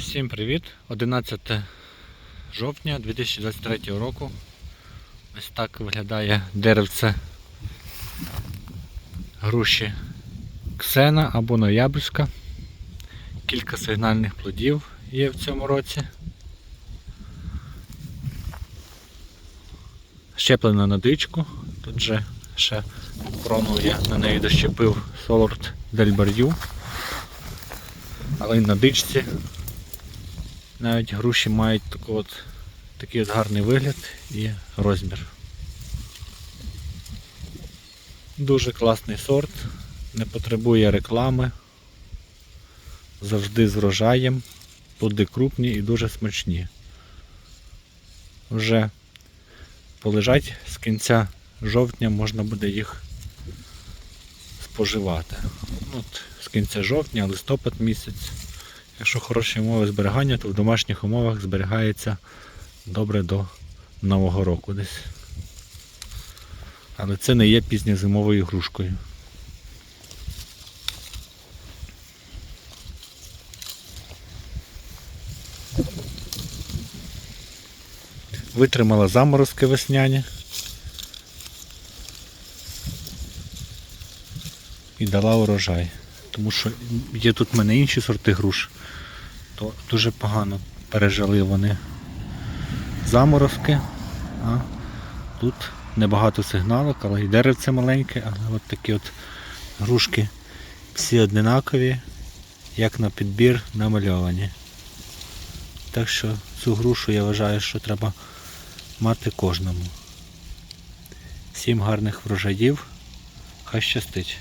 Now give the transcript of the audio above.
Всім привіт! 11 жовтня 2023 року. Ось так виглядає деревце груші Ксена або Ноябрьська. Кілька сигнальних плодів є в цьому році. Щеплена на дичку. Тут же ще крону я на неї дощепив Солорт Дель Бардю. Але на дичці навіть груші мають таку от, такий от гарний вигляд і розмір. Дуже класний сорт, не потребує реклами, завжди з врожаєм, плоди крупні і дуже смачні. Вже полежать з кінця жовтня можна буде їх споживати. От, з кінця жовтня, листопад місяць. Якщо хороші умови зберігання, то в домашніх умовах зберігається добре до Нового року десь. Але це не є пізньозимовою грушкою. Витримала заморозки весняні. І дала урожай. Тому що є тут в мене інші сорти груш, то дуже погано пережили вони заморозки. А тут небагато сигналок, але і деревце маленьке, але от такі от грушки всі однакові, як на підбір намальовані. Так що цю грушу я вважаю, що треба мати кожному. Всім гарних врожаїв. Хай щастить.